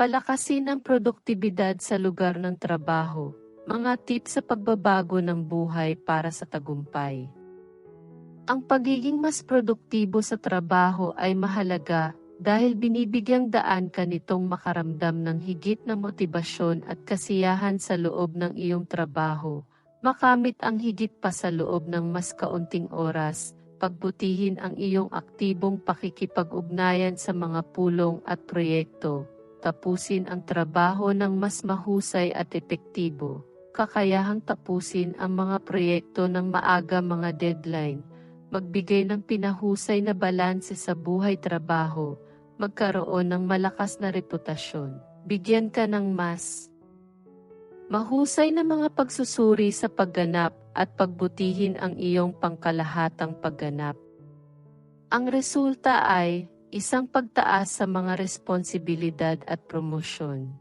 Palakasin ang produktibidad sa lugar ng trabaho. Mga tips sa pagbabago ng buhay para sa tagumpay. Ang pagiging mas produktibo sa trabaho ay mahalaga dahil binibigyang daan ka nitong makaramdam ng higit na motibasyon at kasiyahan sa loob ng iyong trabaho. Makamit ang higit pa sa loob ng mas kaunting oras, pagbutihin ang iyong aktibong pakikipag-ugnayan sa mga pulong at proyekto, tapusin ang trabaho ng mas mahusay at epektibo, kakayahang tapusin ang mga proyekto ng maaga mga deadline, magbigay ng pinahusay na balanse sa buhay-trabaho, magkaroon ng malakas na reputasyon, bigyan ka ng mas mahusay na mga pagsusuri sa pagganap at pagbutihin ang iyong pangkalahatang pagganap. Ang resulta ay isang pagtaas sa mga responsibilidad at promosyon.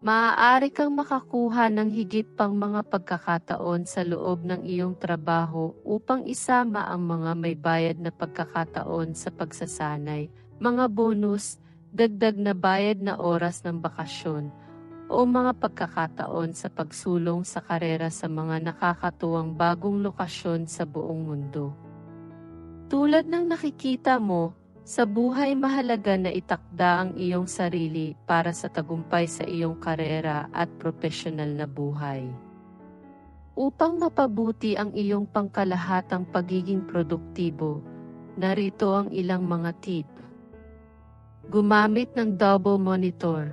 Maaari kang makakuha ng higit pang mga pagkakataon sa loob ng iyong trabaho upang isama ang mga may bayad na pagkakataon sa pagsasanay, mga bonus, dagdag na bayad na oras ng bakasyon, o mga pagkakataon sa pagsulong sa karera sa mga nakakatuwang bagong lokasyon sa buong mundo. Tulad ng nakikita mo, sa buhay mahalaga na itakda ang iyong sarili para sa tagumpay sa iyong karera at profesional na buhay. Upang mapabuti ang iyong pangkalahatang pagiging produktibo, narito ang ilang mga tip. Gumamit ng double monitor.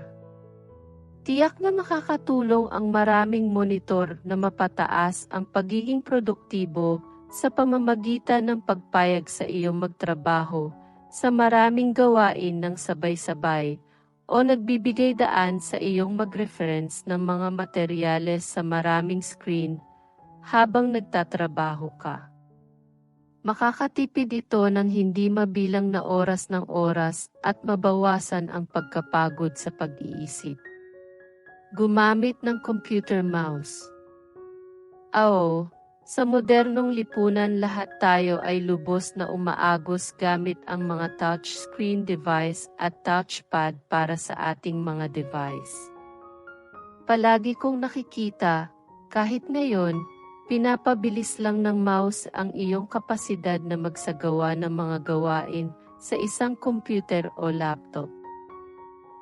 Tiyak na makakatulong ang maraming monitor na mapataas ang pagiging produktibo sa pamamagitan ng pagpayag sa iyong magtrabaho sa maraming gawain ng sabay-sabay o nagbibigay daan sa iyong mag-reference ng mga materyales sa maraming screen habang nagtatrabaho ka. Makakatipid ito ng hindi mabilang na oras ng oras at mabawasan ang pagkapagod sa pag-iisip. Gumamit ng computer mouse. Oo, sa modernong lipunan lahat tayo ay lubos na umaagos gamit ang mga touchscreen device at touchpad para sa ating mga device. Palagi kong nakikita, kahit ngayon, pinapabilis lang ng mouse ang iyong kapasidad na magsagawa ng mga gawain sa isang computer o laptop.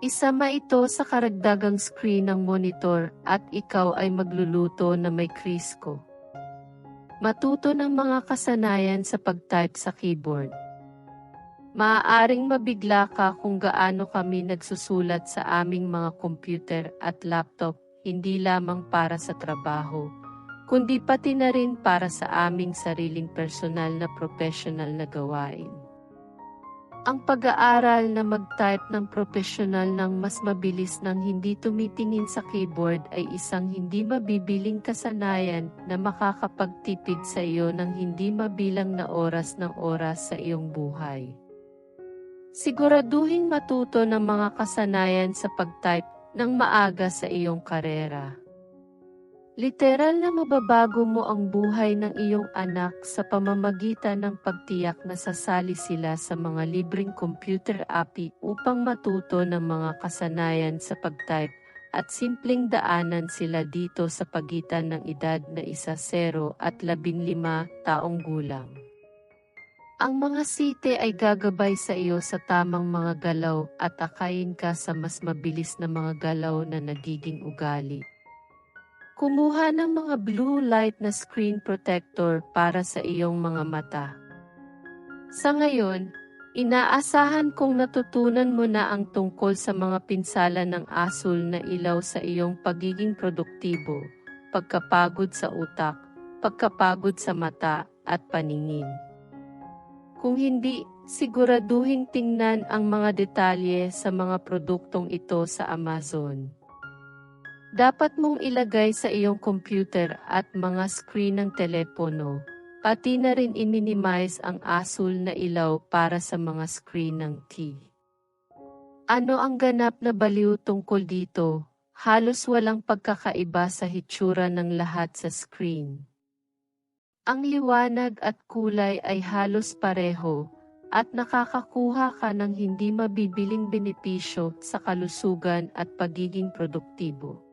Isama ito sa karagdagang screen ng monitor at ikaw ay magluluto na may krisko. Matuto ng mga kasanayan sa pag-type sa keyboard. Maaaring mabigla ka kung gaano kami nagsusulat sa aming mga computer at laptop, hindi lamang para sa trabaho, kundi pati na rin para sa aming sariling personal na professional na gawain. Ang pag-aaral na mag-type ng profesional ng mas mabilis ng hindi tumitingin sa keyboard ay isang hindi mabibiling kasanayan na makakapagtipid sa iyo ng hindi mabilang na oras ng oras sa iyong buhay. Siguraduhin matuto ng mga kasanayan sa pag-type ng maaga sa iyong karera. Literal na mababago mo ang buhay ng iyong anak sa pamamagitan ng pagtiyak na sasali sila sa mga libreng computer API upang matuto ng mga kasanayan sa pag-type at simpleng daanan sila dito sa pagitan ng edad na isa 0 at 15 taong gulang. Ang mga site ay gagabay sa iyo sa tamang mga galaw at akayin ka sa mas mabilis na mga galaw na nagiging ugali. Kumuha ng mga blue light na screen protector para sa iyong mga mata. Sa ngayon, inaasahan kong natutunan mo na ang tungkol sa mga pinsala ng asul na ilaw sa iyong pagiging produktibo, pagkapagod sa utak, pagkapagod sa mata, at paningin. Kung hindi, siguraduhin tingnan ang mga detalye sa mga produktong ito sa Amazon. Dapat mong ilagay sa iyong computer at mga screen ng telepono, pati na rin i-minimize ang asul na ilaw para sa mga screen ng T. Ano ang ganap na baliw tungkol dito? Halos walang pagkakaiba sa hitsura ng lahat sa screen. Ang liwanag at kulay ay halos pareho, at nakakakuha ka ng hindi mabibiling benepisyo sa kalusugan at pagiging produktibo.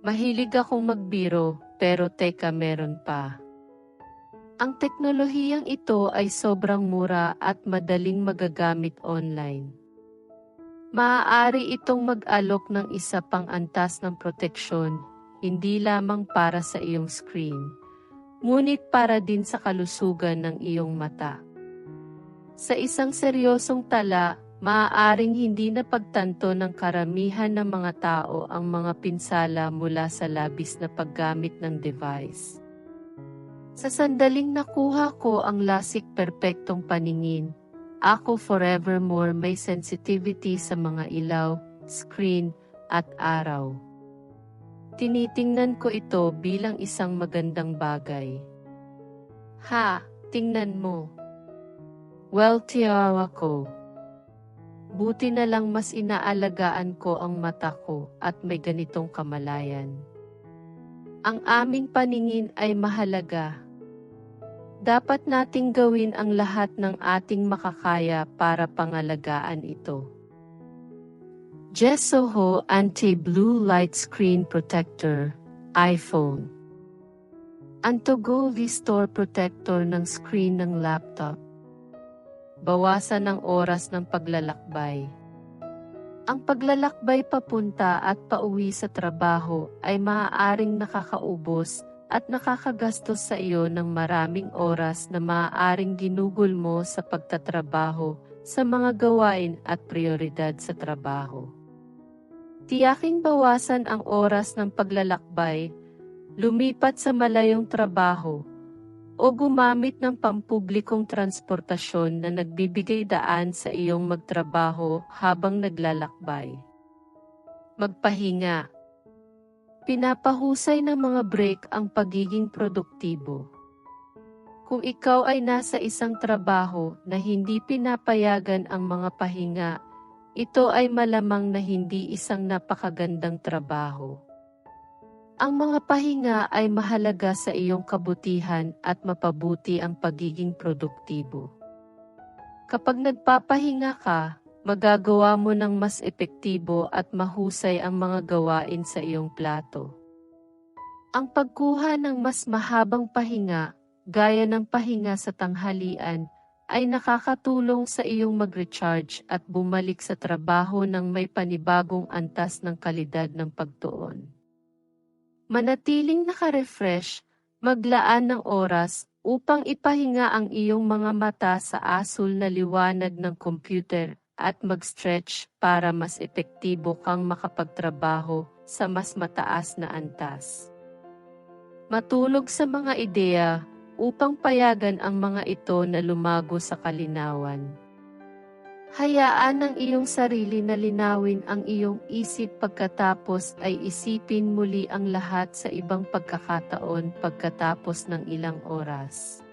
Mahilig akong magbiro, pero teka meron pa. Ang teknolohiyang ito ay sobrang mura at madaling magagamit online. Maaari itong mag-alok ng isa pang antas ng proteksyon, hindi lamang para sa iyong screen, ngunit para din sa kalusugan ng iyong mata. Sa isang seryosong tala, maaaring hindi napagtanto ng karamihan ng mga tao ang mga pinsala mula sa labis na paggamit ng device. Sa sandaling nakuha ko ang lasik perpektong paningin, ako forevermore may sensitivity sa mga ilaw, screen, at araw. Tinitingnan ko ito bilang isang magandang bagay. Ha, tingnan mo. Well, tiyawa ko. Buti na lang mas inaalagaan ko ang mata ko at may ganitong kamalayan. Ang aming paningin ay mahalaga. Dapat nating gawin ang lahat ng ating makakaya para pangalagaan ito. Jessoho Anti-Blue Light Screen Protector, iPhone. Antogo Restore Protector ng screen ng laptop bawasan ng oras ng paglalakbay. Ang paglalakbay papunta at pauwi sa trabaho ay maaaring nakakaubos at nakakagastos sa iyo ng maraming oras na maaaring ginugol mo sa pagtatrabaho sa mga gawain at prioridad sa trabaho. Tiyaking bawasan ang oras ng paglalakbay, lumipat sa malayong trabaho, o gumamit ng pampublikong transportasyon na nagbibigay daan sa iyong magtrabaho habang naglalakbay. Magpahinga. Pinapahusay ng mga break ang pagiging produktibo. Kung ikaw ay nasa isang trabaho na hindi pinapayagan ang mga pahinga, ito ay malamang na hindi isang napakagandang trabaho. Ang mga pahinga ay mahalaga sa iyong kabutihan at mapabuti ang pagiging produktibo. Kapag nagpapahinga ka, magagawa mo ng mas epektibo at mahusay ang mga gawain sa iyong plato. Ang pagkuha ng mas mahabang pahinga, gaya ng pahinga sa tanghalian, ay nakakatulong sa iyong mag-recharge at bumalik sa trabaho ng may panibagong antas ng kalidad ng pagtuon. Manatiling naka-refresh, maglaan ng oras upang ipahinga ang iyong mga mata sa asul na liwanag ng computer at mag-stretch para mas epektibo kang makapagtrabaho sa mas mataas na antas. Matulog sa mga ideya upang payagan ang mga ito na lumago sa kalinawan. Hayaan ng iyong sarili na linawin ang iyong isip pagkatapos ay isipin muli ang lahat sa ibang pagkakataon pagkatapos ng ilang oras.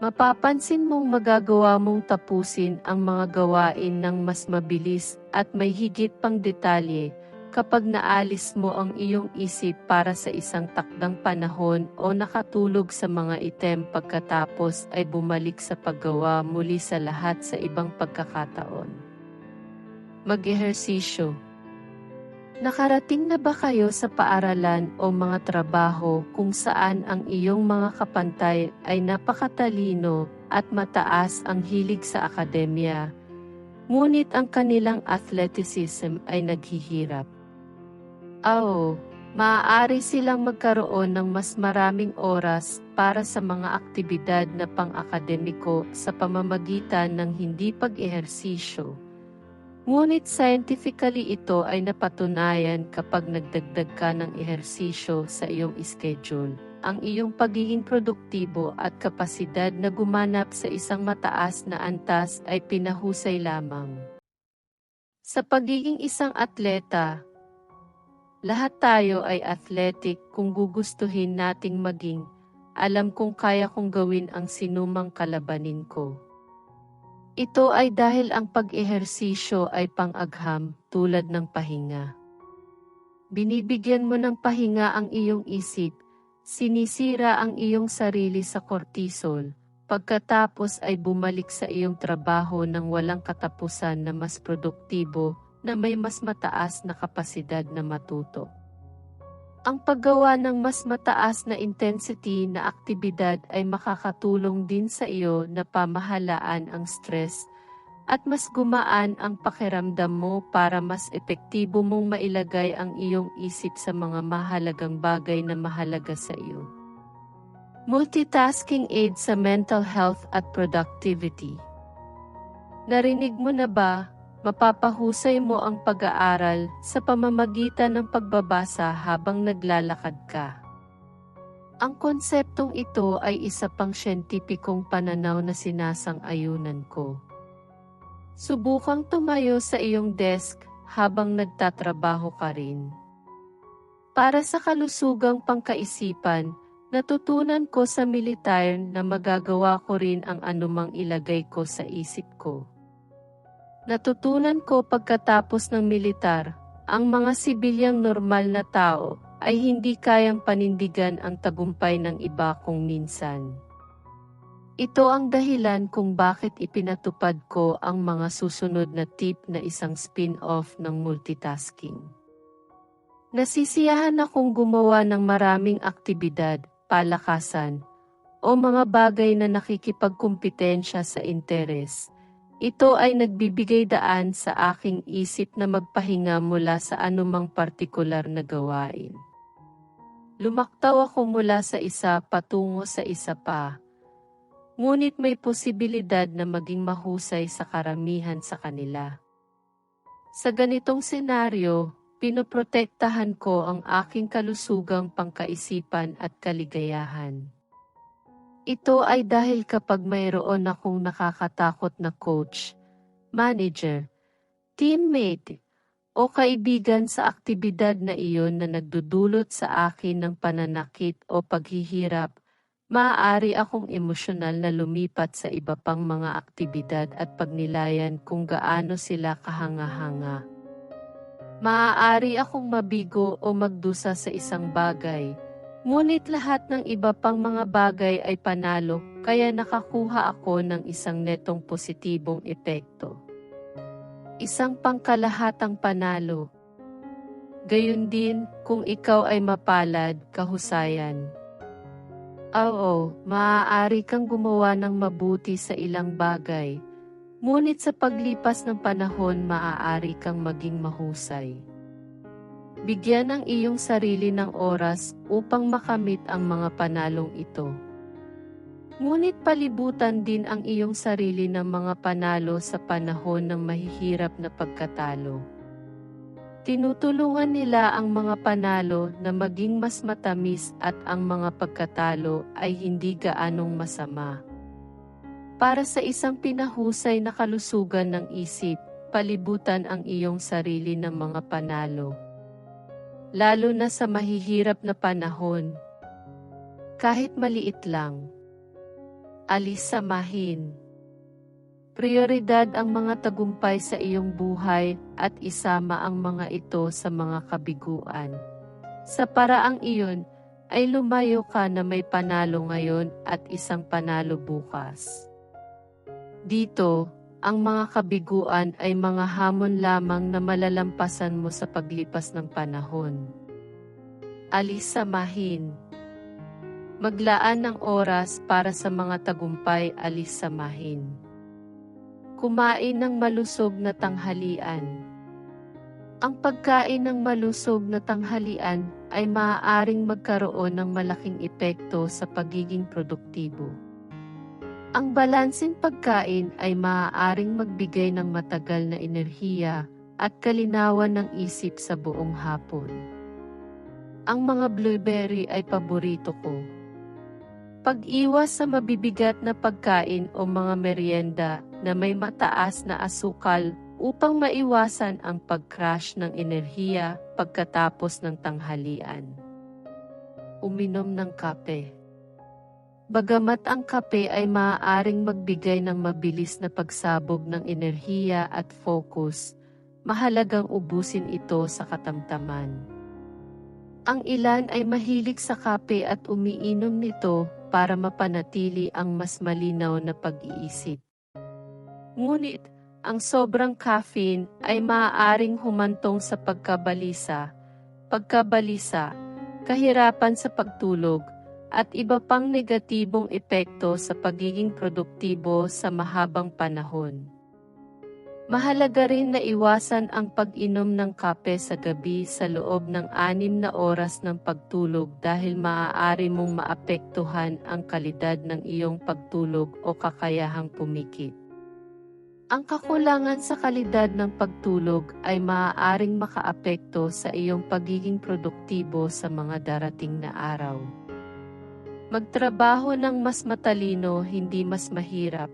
Mapapansin mong magagawa mong tapusin ang mga gawain ng mas mabilis at may higit pang detalye kapag naalis mo ang iyong isip para sa isang takdang panahon o nakatulog sa mga item pagkatapos ay bumalik sa paggawa muli sa lahat sa ibang pagkakataon. Mag-ehersisyo Nakarating na ba kayo sa paaralan o mga trabaho kung saan ang iyong mga kapantay ay napakatalino at mataas ang hilig sa akademya, ngunit ang kanilang athleticism ay naghihirap? Oo, maaari silang magkaroon ng mas maraming oras para sa mga aktibidad na pang-akademiko sa pamamagitan ng hindi pag-ehersisyo. Ngunit scientifically ito ay napatunayan kapag nagdagdag ka ng ehersisyo sa iyong schedule. Ang iyong pagiging produktibo at kapasidad na gumanap sa isang mataas na antas ay pinahusay lamang. Sa pagiging isang atleta, lahat tayo ay athletic kung gugustuhin nating maging, alam kong kaya kong gawin ang sinumang kalabanin ko. Ito ay dahil ang pag-ehersisyo ay pang-agham tulad ng pahinga. Binibigyan mo ng pahinga ang iyong isip, sinisira ang iyong sarili sa cortisol, pagkatapos ay bumalik sa iyong trabaho ng walang katapusan na mas produktibo, na may mas mataas na kapasidad na matuto. Ang paggawa ng mas mataas na intensity na aktibidad ay makakatulong din sa iyo na pamahalaan ang stress at mas gumaan ang pakiramdam mo para mas epektibo mong mailagay ang iyong isip sa mga mahalagang bagay na mahalaga sa iyo. Multitasking aid sa mental health at productivity. Narinig mo na ba mapapahusay mo ang pag-aaral sa pamamagitan ng pagbabasa habang naglalakad ka. Ang konseptong ito ay isa pang siyentipikong pananaw na sinasang-ayunan ko. Subukang tumayo sa iyong desk habang nagtatrabaho ka rin. Para sa kalusugang pangkaisipan, natutunan ko sa militar na magagawa ko rin ang anumang ilagay ko sa isip ko. Natutunan ko pagkatapos ng militar, ang mga sibilyang normal na tao ay hindi kayang panindigan ang tagumpay ng iba kung minsan. Ito ang dahilan kung bakit ipinatupad ko ang mga susunod na tip na isang spin-off ng multitasking. Nasisiyahan akong gumawa ng maraming aktibidad, palakasan, o mga bagay na nakikipagkumpetensya sa interes ito ay nagbibigay daan sa aking isip na magpahinga mula sa anumang partikular na gawain. Lumaktaw ako mula sa isa patungo sa isa pa. Ngunit may posibilidad na maging mahusay sa karamihan sa kanila. Sa ganitong senaryo, pinoprotektahan ko ang aking kalusugang pangkaisipan at kaligayahan. Ito ay dahil kapag mayroon akong nakakatakot na coach, manager, teammate, o kaibigan sa aktibidad na iyon na nagdudulot sa akin ng pananakit o paghihirap, maaari akong emosyonal na lumipat sa iba pang mga aktibidad at pagnilayan kung gaano sila kahanga-hanga. Maaari akong mabigo o magdusa sa isang bagay, Ngunit lahat ng iba pang mga bagay ay panalo, kaya nakakuha ako ng isang netong positibong epekto. Isang pangkalahatang panalo. Gayun din, kung ikaw ay mapalad, kahusayan. Oo, maaari kang gumawa ng mabuti sa ilang bagay, ngunit sa paglipas ng panahon maaari kang maging mahusay. Bigyan ang iyong sarili ng oras upang makamit ang mga panalong ito. Ngunit palibutan din ang iyong sarili ng mga panalo sa panahon ng mahihirap na pagkatalo. Tinutulungan nila ang mga panalo na maging mas matamis at ang mga pagkatalo ay hindi gaanong masama. Para sa isang pinahusay na kalusugan ng isip, palibutan ang iyong sarili ng mga panalo lalo na sa mahihirap na panahon. Kahit maliit lang. Alis samahin. Prioridad ang mga tagumpay sa iyong buhay at isama ang mga ito sa mga kabiguan. Sa paraang iyon, ay lumayo ka na may panalo ngayon at isang panalo bukas. Dito, ang mga kabiguan ay mga hamon lamang na malalampasan mo sa paglipas ng panahon. Alis samahin. Maglaan ng oras para sa mga tagumpay alis samahin. Kumain ng malusog na tanghalian. Ang pagkain ng malusog na tanghalian ay maaaring magkaroon ng malaking epekto sa pagiging produktibo. Ang balansing pagkain ay maaaring magbigay ng matagal na enerhiya at kalinawan ng isip sa buong hapon. Ang mga blueberry ay paborito ko. Pag-iwas sa mabibigat na pagkain o mga merienda na may mataas na asukal upang maiwasan ang pag-crash ng enerhiya pagkatapos ng tanghalian. Uminom ng kape. Bagamat ang kape ay maaaring magbigay ng mabilis na pagsabog ng enerhiya at focus, mahalagang ubusin ito sa katamtaman. Ang ilan ay mahilig sa kape at umiinom nito para mapanatili ang mas malinaw na pag-iisip. Ngunit, ang sobrang caffeine ay maaaring humantong sa pagkabalisa, pagkabalisa, kahirapan sa pagtulog, at iba pang negatibong epekto sa pagiging produktibo sa mahabang panahon. Mahalaga rin na iwasan ang pag-inom ng kape sa gabi sa loob ng anim na oras ng pagtulog dahil maaari mong maapektuhan ang kalidad ng iyong pagtulog o kakayahang pumikit. Ang kakulangan sa kalidad ng pagtulog ay maaaring makaapekto sa iyong pagiging produktibo sa mga darating na araw. Magtrabaho ng mas matalino, hindi mas mahirap.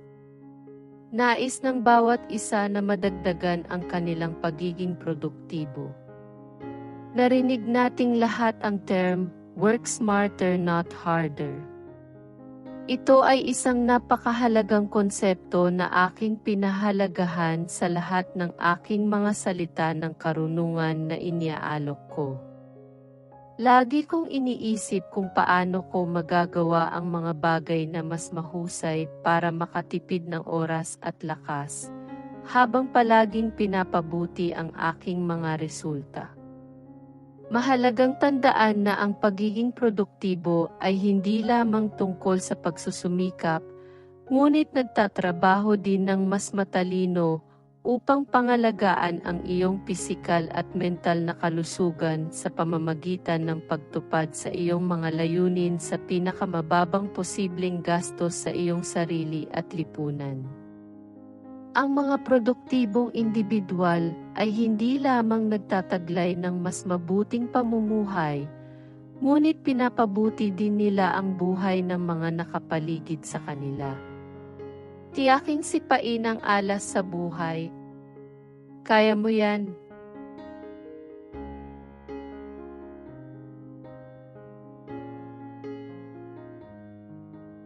Nais ng bawat isa na madagdagan ang kanilang pagiging produktibo. Narinig nating lahat ang term, work smarter not harder. Ito ay isang napakahalagang konsepto na aking pinahalagahan sa lahat ng aking mga salita ng karunungan na iniaalok ko. Lagi kong iniisip kung paano ko magagawa ang mga bagay na mas mahusay para makatipid ng oras at lakas, habang palaging pinapabuti ang aking mga resulta. Mahalagang tandaan na ang pagiging produktibo ay hindi lamang tungkol sa pagsusumikap, ngunit nagtatrabaho din ng mas matalino upang pangalagaan ang iyong pisikal at mental na kalusugan sa pamamagitan ng pagtupad sa iyong mga layunin sa pinakamababang posibleng gastos sa iyong sarili at lipunan. Ang mga produktibong individual ay hindi lamang nagtataglay ng mas mabuting pamumuhay, ngunit pinapabuti din nila ang buhay ng mga nakapaligid sa kanila. Tiyaking sipain ang alas sa buhay. Kaya mo yan,